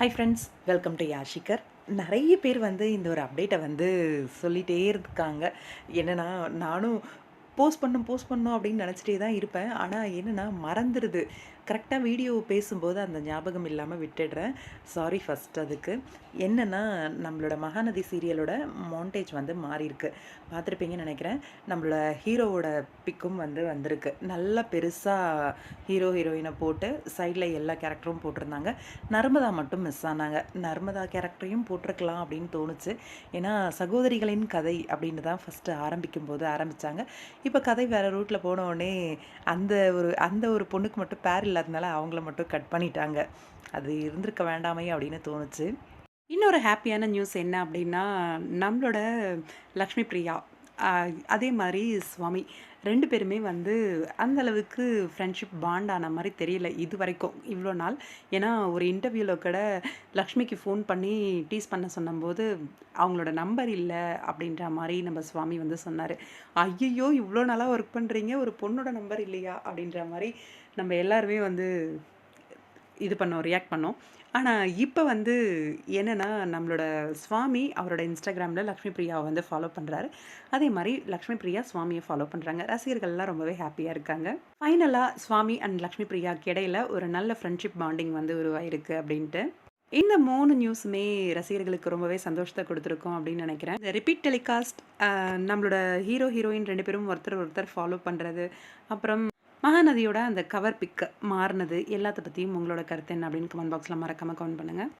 Hi friends welcome to யாஷிகர் நிறைய பேர் வந்து இந்த ஒரு அப்டேட்டை வந்து சொல்லிகிட்டே இருக்காங்க. என்னென்னா நானும் போஸ்ட் பண்ணும் போஸ்ட் பண்ணும் அப்படின்னு நினச்சிட்டே தான் இருப்பேன். ஆனால் என்னென்னா மறந்துடுது கரெக்டாக வீடியோ பேசும்போது அந்த ஞாபகம் இல்லாமல் விட்டுடுறேன். சாரி ஃபஸ்ட் அதுக்கு. என்னென்னா நம்மளோட மகாநதி சீரியலோட மாண்டேஜ் வந்து மாறியிருக்கு. பார்த்துருப்பீங்கன்னு நினைக்கிறேன். நம்மளோட ஹீரோவோட பிக்கும் வந்து வந்திருக்கு. நல்லா பெருசாக ஹீரோ ஹீரோயினை போட்டு சைடில் எல்லா கேரக்டரும் போட்டிருந்தாங்க. நர்மதா மட்டும் மிஸ் ஆனாங்க. நர்மதா கேரக்டரையும் போட்டிருக்கலாம் அப்படின்னு தோணுச்சு. ஏன்னா சகோதரிகளின் கதை அப்படின்னு தான் ஃபஸ்ட்டு ஆரம்பிக்கும் போது ஆரம்பித்தாங்க இப்போ கதை வேறு ரூட்டில் போன உடனே அந்த ஒரு அந்த ஒரு பொண்ணுக்கு மட்டும் பேர் இல்லாதனால அவங்கள மட்டும் கட் பண்ணிட்டாங்க. அது இருந்திருக்க வேண்டாமே அப்படின்னு தோணுச்சு. இன்னொரு ஹாப்பியான நியூஸ் என்ன அப்படின்னா நம்மளோட லக்ஷ்மி பிரியா. அதே மாதிரி சுவாமி. ரெண்டு பேருமே வந்து அந்தளவுக்கு ஃப்ரெண்ட்ஷிப் பாண்ட் ஆன மாதிரி தெரியல இது வரைக்கும். இவ்வளோ நாள். ஏன்னா ஒரு இன்டர்வியூவில் கூட லக்ஷ்மிக்கு ஃபோன் பண்ணி டீஸ் பண்ண சொன்னபோது அவங்களோட நம்பர் இல்லை அப்படின்ற மாதிரி நம்ம சுவாமி வந்து சொன்னார். ஐயையோ இவ்வளோ நாளாக ஒர்க் பண்ணுறீங்க ஒரு பொண்ணோட நம்பர் இல்லையா? அப்படின்ற மாதிரி நம்ம எல்லாருமே வந்து இது பண்ணோம் ரியாக்ட் பண்ணோம். ஆனால் இப்போ வந்து என்னென்னா நம்மளோட சுவாமி அவரோட இன்ஸ்டாகிராமில் லக்ஷ்மி பிரியாவை வந்து ஃபாலோ பண்ணுறாரு அதே மாதிரி லக்ஷ்மி பிரியா சுவாமியை ஃபாலோ பண்ணுறாங்க ரசிகர்கள்லாம் ரொம்பவே ஹாப்பியாக இருக்காங்க. ஃபைனலாக சுவாமி அண்ட் லக்ஷ்மி பிரியாக்கு இடையில ஒரு நல்ல ஃப்ரெண்ட்ஷிப் பாண்டிங் வந்து உருவாயிருக்கு அப்படின்ட்டு. இந்த மூணு நியூஸுமே ரசிகர்களுக்கு ரொம்பவே சந்தோஷத்தை கொடுத்துருக்கோம் அப்படின்னு நினைக்கிறேன். இந்த ரிப்பீட் டெலிகாஸ்ட் நம்மளோட ஹீரோ ஹீரோயின் ரெண்டு பேரும் ஒருத்தர் ஒருத்தர் ஃபாலோ பண்ணுறது அப்புறம் மகாநதியோட அந்த கவர் பிக்கு மாறினது எல்லாத்த பற்றியும் உங்களோட கருத்து என்ன அப்படின்னு கமெண்ட் பாக்ஸில் மறக்காமல் கமெண்ட் பண்ணுங்கள்